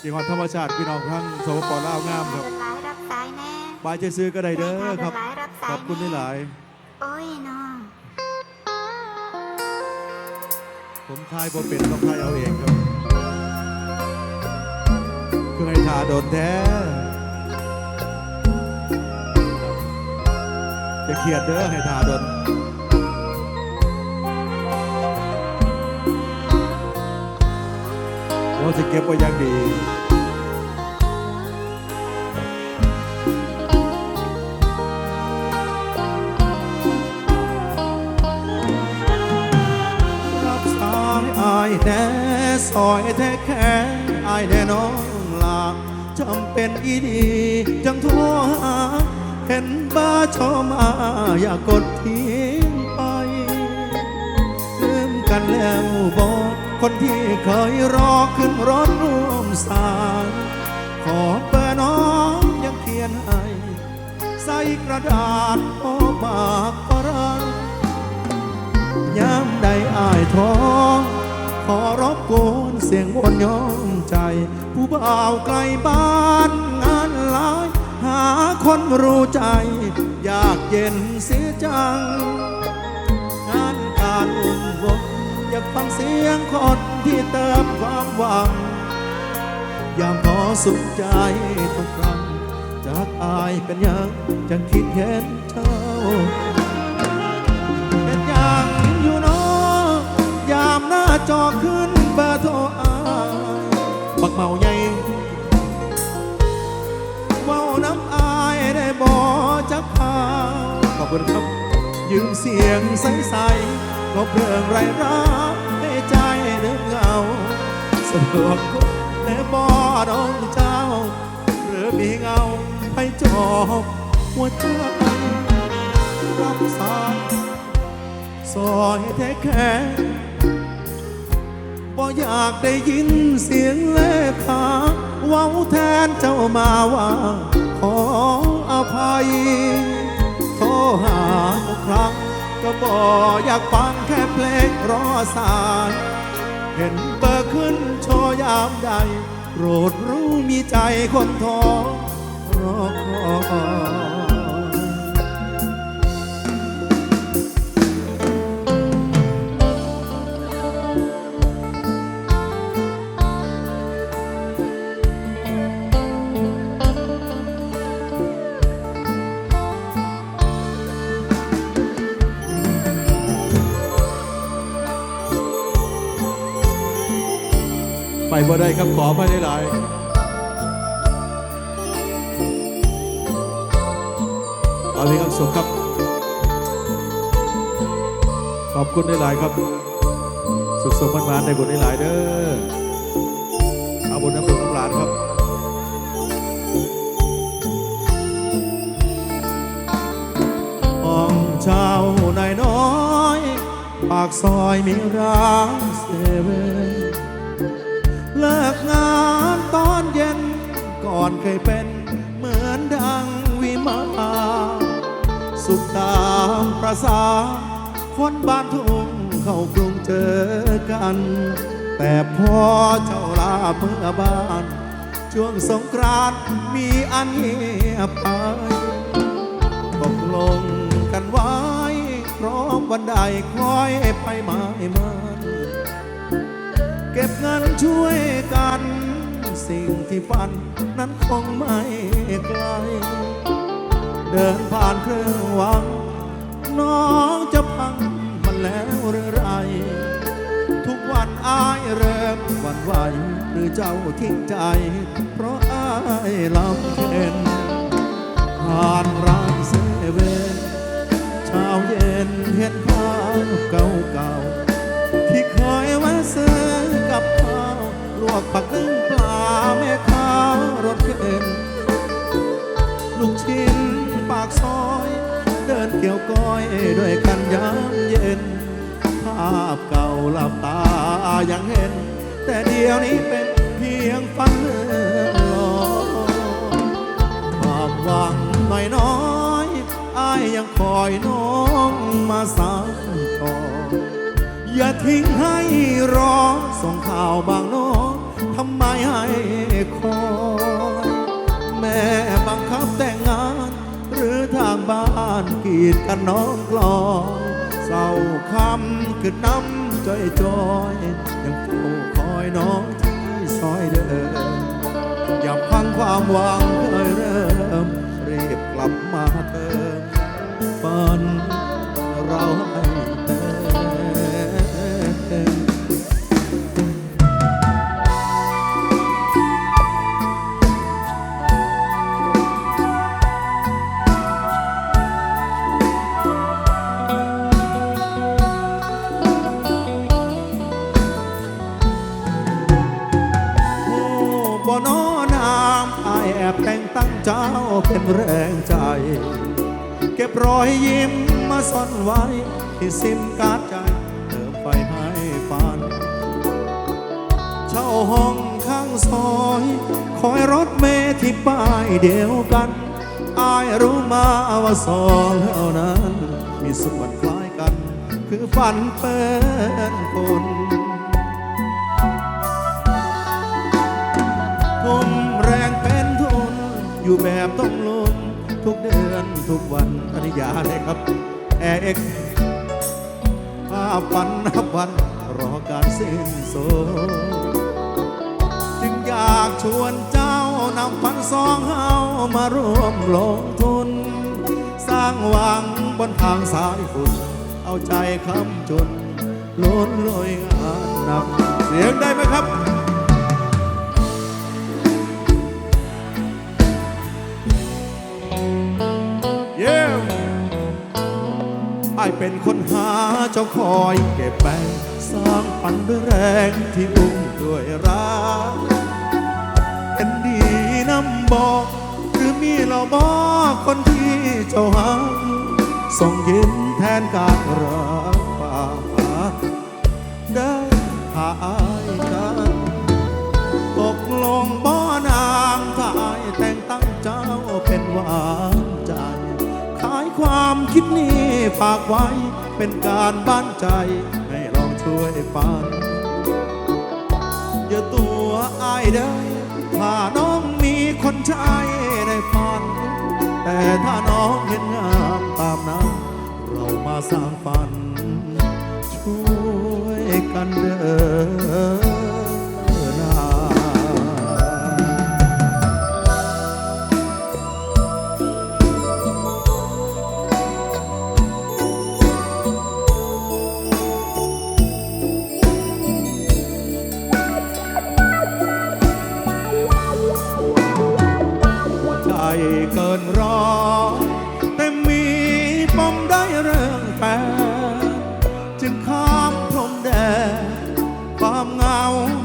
เกี่ยวกับธรรมชาติพี่น้องทั้งสปปลาวงามครับจดหมายรับสายแน่บายใจซื้อก็ได้เด้อครับจดหมายรับสายขอบคุณที่หลายโอ้ยน้อง ผมทายผมเป็นต้องทายเอาเองครับคือให้ทาโดนแท้จะเครียดเด้อให้ทาโดน ว่าจะเก็บไว้อย่างดีรับสายอายแน่ซอยแท้แค่อายแน่น้องลาจำเป็นอีดีจังโทรหาเห็นบ้าชอมาอย่ากดทิ้งไปลืมกันแล้วบอก คนที่เคยรอขึ้นรถร่วมสายขอเบอร์น้องยังเขียนให้ ใส่กระดาษโอบากฝรั่งยามใดอายท้อขอรบกวนเสียงวนย้อมใจ ผู้บ่าวไกลบ้านงานหลาย หาคนรู้ใจ อยากเย็นเสียจังากฟังเสียงคนที่เติมความหวัง ยามขอสุขใจทุกครั้ง จากอายเป็นยังจังคิดเห็นเจ้าเป็นอย่างอยู่เนอยามหน้าจอขึ้นเบอร์โทรอายบักเมาใหญ่เว้าน้ำอายได้บอจักพาขอบคุณครับยืมเสียงใสๆก็เพลิงไรรัก สะดวกและบอน้องเจ้า หรือมีเงาให้จอบหัวใจรับสายซอยแท้แค่บ่อยากได้ยินเสียงเลขาเว้าแทนเจ้ามาว่า ขออภัยโทรหาครั้งก็บออยากฟังแค่เพลงรอสาย เห็นเบอร์ ขึ้นชอยามใดโปรดรู้มีใจคนท้อรอคอย บ่ได้ครับขอไปได้หลายเอาเลยครับสุขครับ ขอบคุณได้หลายครับ สุขสมพันวาในบุญได้หลายเด้อเอาบุญน้ำบุญน้ำหลานครับห้องเช่านายน้อย ปากซอยมีร้าน อนเคยเป็นเหมือนดังวิมานสุขตามประสาคนบ้านทุ่งเข้ากรุงเจอกัน แต่พอเจ้าลาเมื่อบ้าน ช่วงสงกรานต์มีอันเงียบไปตกลงกันไว้พร้อมวันใดคอยไปหมายมัน เก็บเงินช่วยกัน สิ่งที่ฝันนั้นคงไม่ไกล เดินผ่านเครื่องวัง น้องจะพังมันแล้วหรือไร ทุกวันอายเริ่มวันไหว หรือเจ้าทิ้งใจ เพราะอายลำเค็นผ่านร้านเซเว่นเช้าเย็นเห็นภาพเก่าๆที่เคยแวะซื้อกับข้า ลวกผักนึ่งปลาแม่ค้ารถเข็นลูกชิ้นปากซอย เดินเกี่ยวก้อยด้วยกันยามเย็น ภาพเก่าหลับตายังเห็น แต่เดี๋ยวนี้เป็นเพียงฝันลอยความหวังน่อยน้อยอายยังคอยน้องมาสานต่ออย่าทิ้งให้รอส่งข่าวบางน้ต ทำไมให้คอยแม่บังคับแต่งงาน หรือทางบ้านกีดกันน้องกลอยเศร้าคำคือน้ำจอยจอยยังเฝ้าคอยน้องที่ซอยเดิมอย่าพังความหวังเคยเริ่มรีบกลับมาเติมฝันเราให้ ที่ซิมการ์ดใจ เติมไฟให้ฝัน เช่าห้องข้างซอย คอยรถเมล์ที่ป้ายเดียวกัน อายรู้มาว่าสองเท่านั้น มีส่วนคล้ายกัน คือฝันเป็นคนทุ่มแรงเป็นทุน อยู่แบบต้องลุ้นทุกเดือนทุกวันอนิยาเลยครับแอร์เอ็ก ปันนับวันรอการสิ้นสุดจึงอยากชวนเจ้านำพันสองเฮามาร่วมลงทุน สร้างหวังบนทางสายฝุ่นเอาใจคำจนล้นลอยงานหนักเสียงได้ไหมครับ อายเป็นคนหาเจ้าคอยเก็บแบงสร้างฝันด้วยแรงที่มุ่งด้วยรักเป็นดีน้ำบอกหรือมีเราบอกคนที่เจ้าหาส่งยิ้มแทนการรักป่าได้หาอายกันตกลงบ่อนางทายแต่งตั้งเจ้าเป็นวานใจขา คิดนี้ฝากไว้เป็นการบ้านใจ ให้ลองช่วยปันอย่าตัวอายได้ถ้าน้องมีคนใช้ในฝัน แต่ถ้าน้องเห็นงามตามนั้นเรามาสร้างฝัน ช่วยกันเดิน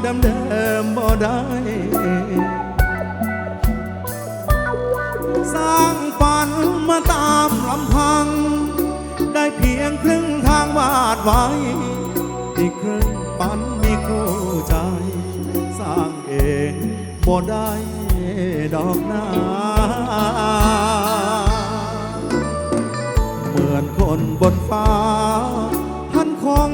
ดิมเดิมบ่ได้ สร้างฝันมาตามลำพัง ได้เพียงครึ่งทางวาดไว้ อีกครึ่งฝันมีคู่ใจ สร้างเองบ่ได้ดอกนาเหมือนคนบนฟ้าท่านคง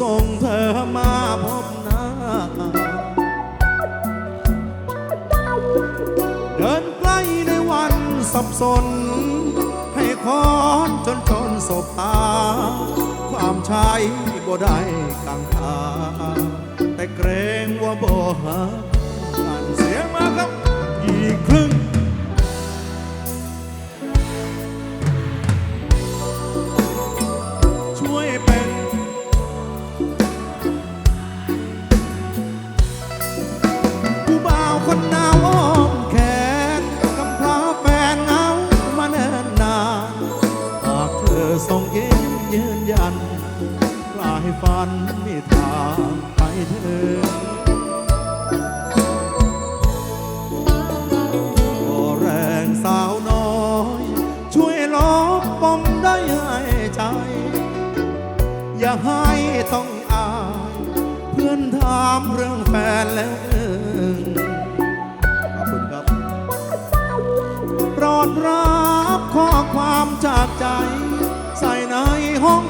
ส่งเธอมาพบหน้า เดินใกล้ในวันสับสน ให้คอนจนชนศพตา ความชายบ่ได้กังขาแต่เกรงว่าบ่หากันเสียงมาครับอีกครึ่งันมีทางไปถึงขอแรงสาวน้อย ช่วยลบปมได้ให้ใจ อย่าให้ต้องอาย เพื่อนถามเรื่องแฟนแล้วเอิงขอบคุณครับโปรดรับข้อความจากใจ ใส่ในห้อง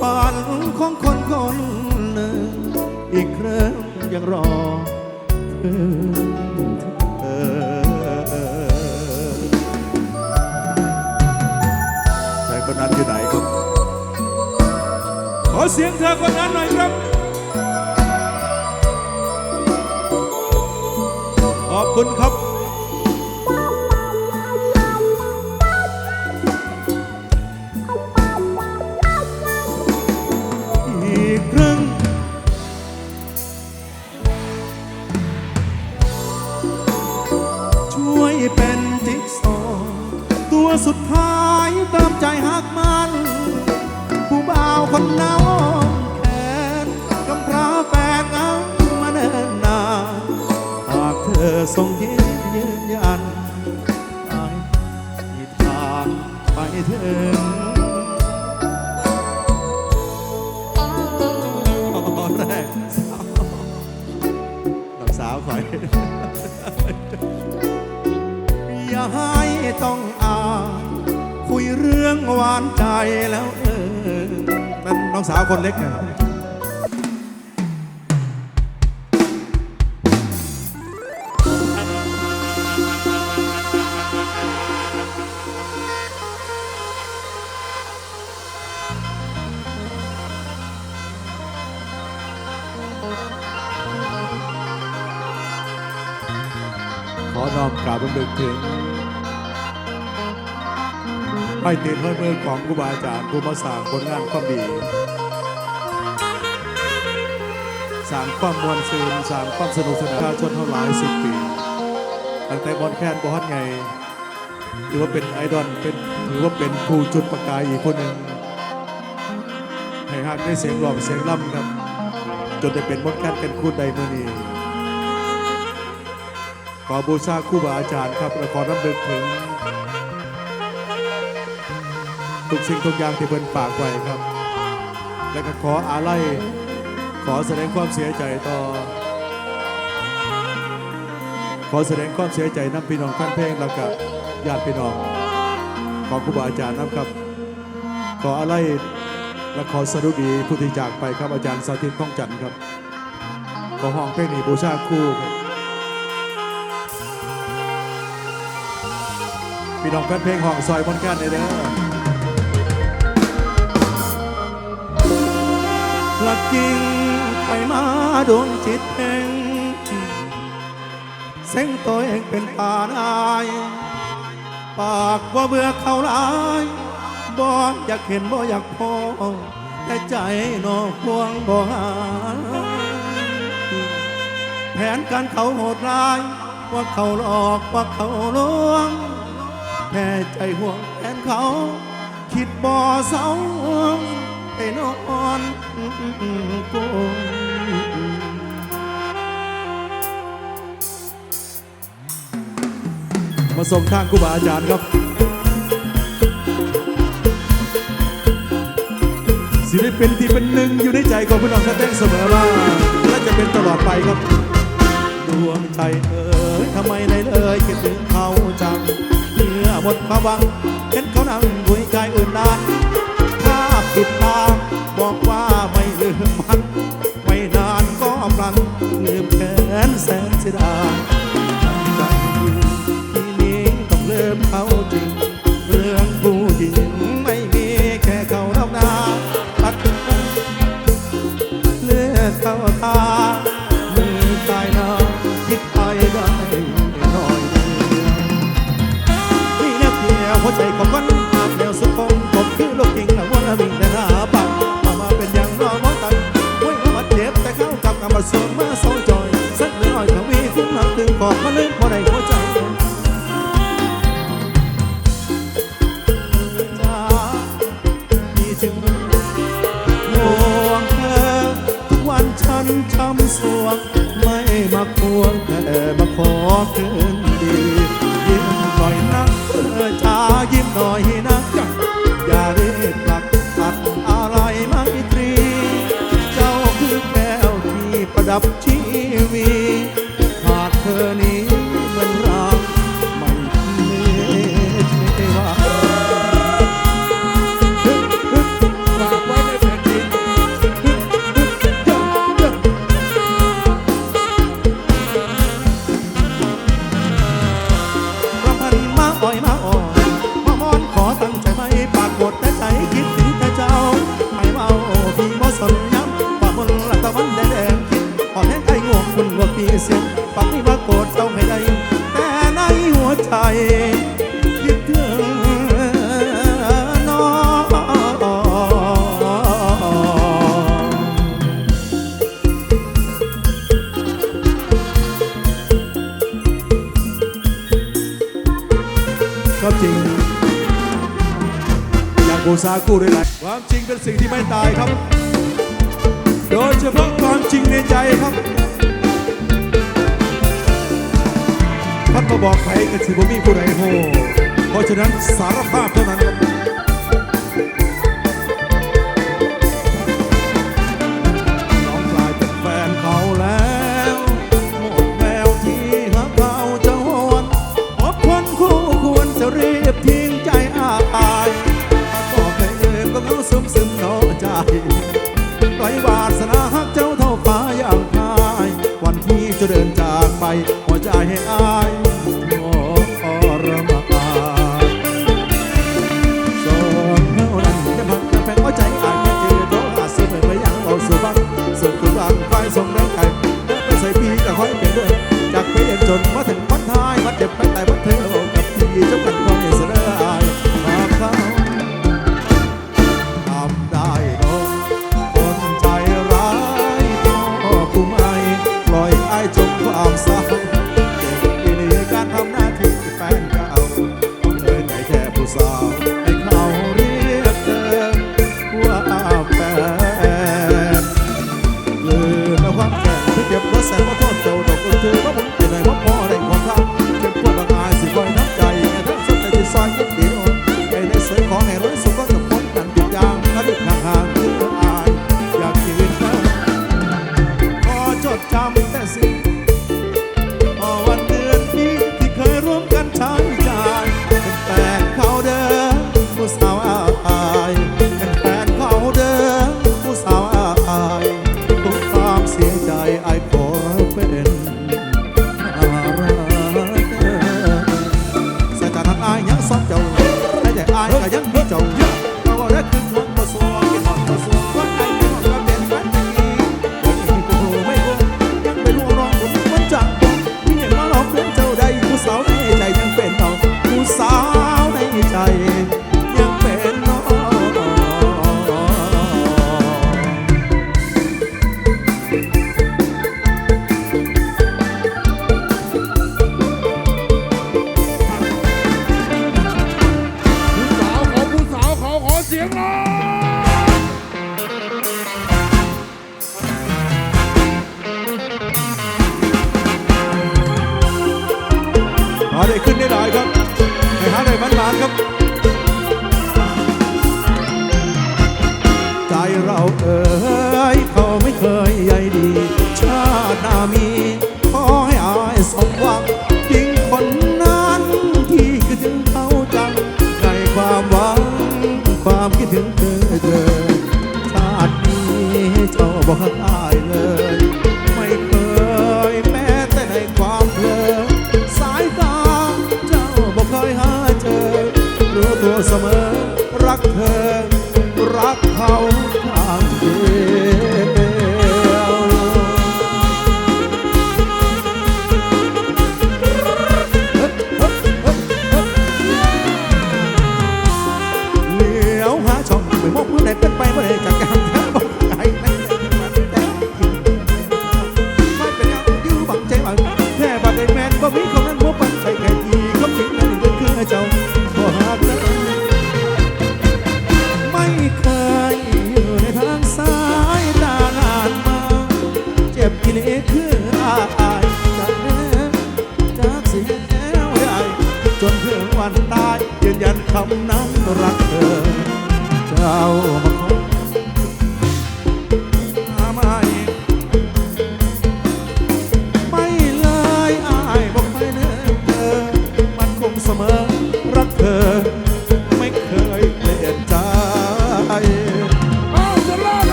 ฝันของคนคนหนึ่ง อีกครั้งยังรอเธอใครคนนั้นอยู่ไหนครับ ขอเสียงเธอคนนั้นหน่อยครับขอบคุณครับ องสาวคอย่าให้ต้องอ่านคุยเรื่องหวานใจแล้วเออนั่นน้องสาวคนเล็กไง ไม่ติดห้อยมือของครูบาอาจารย์ผู้มาสร้างผลงานความดีสร้างความมวลซืนสร้างความสนุกสนานประชาชนเท่าหลายสิบปีตั้งแต่บอลแคนบอลไงถือว่าเป็นไอดอลเป็นถือว่าเป็นผู้จุดประกายอีกคนหนึ่งให้หักได้เสียงหลอกเสียงล่ำครับ จนได้เป็นบอลแคนเป็นคู่ใดเมื่อนี้ขอบูชาครูบาอาจารย์ครับและขอน้ำเลึกถึง ทุกสิ่งทุกอย่างที่เพิ่นฝากไว้ครับ และก็ขออาลัยขอแสดงความเสียใจต่อ ขอแสดงความเสียใจน้ำพี่น้องท่านเพลงแล้วก็ญาติพี่น้องของครูบาอาจารย์นะครับ ขออาลัยและขอสรุดีผู้ที่จากไปครับอาจารย์สาธิตข้องจันทร์ครับ ขอห้องเพลงนี้บูชาคู่ครับพี่น้องแฟนเพลงห้องซอยบนกันเลยเด้อ จริง ไปมาดวงจิตเพ่งเส้งตัวเองเป็นป่านาย ปากว่าเบื่อเขาหลายบ่อยากเห็นบ่อยากพอแต่ใจนอกห่วงบ่หายแผนการเขาโหดร้าย ว่าเขาหลอกว่าเขาลวงแค่ใจห่วงแทนเขา คิดบ่เศร้า ไปนอนกูมาส่งทางครูบาอาจารย์ครับศิลปินที่เป็นหนึ่งอยู่ในใจของพี่น้องท่านเต้นเสมอมาและจะเป็นตลอดไปครับดวงใจเอ๋ยทำไมได้เลยคิดถึงเขาจังเมื่อหมดความหวังเห็นเขานั่งคุยกายอื่นดาน ติดตามบอกว่าไม่ลืมมัน ไม่นานก็พลันลืมแขนแสนเสียดาย มหักมาเล่นพอได้หัวใจจ้าพี่จึงห่วงเธอทุกวันฉันช้ำสวงไม่มาควงแต่มาขอคืนดียิ้มหน่อยนะเธอจ้ายิ้มหน่อยนะอย่ารีบกลับตัดอะไรไม่ตรี เจ้าคือแก้วที่ประดับชีากู้ด้ไรความจริงเป็นสิ่งที่ไม่ตายครับ โดยเฉพาะความจริงในใจครับท่านมาบอกไปกันสิบ่มีผู้ใดโหเพราะฉะนั้นสารภาพเท่านั้นครับ อยวาสนาฮักเจ้าเท่าฟ้าอย่างพาย วันที่จะเดินจากไป หัวใจให้อายโอ้รมาสองเท่านั้นจะพังจะแพงหัวใจอายเจอโตอาสมอไปยังเอาสู่บังส่วนคุณบังไปส่งแรงไก่เดินไใส่ปีก็คอยเปลี่ยนเดินจากไปเองจนมาถึง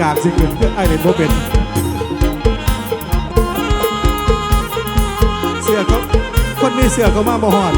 การสิเกิดขึ้นไอเดนโมเป็นเสือก็คนมีเสือก็มาบ่หอด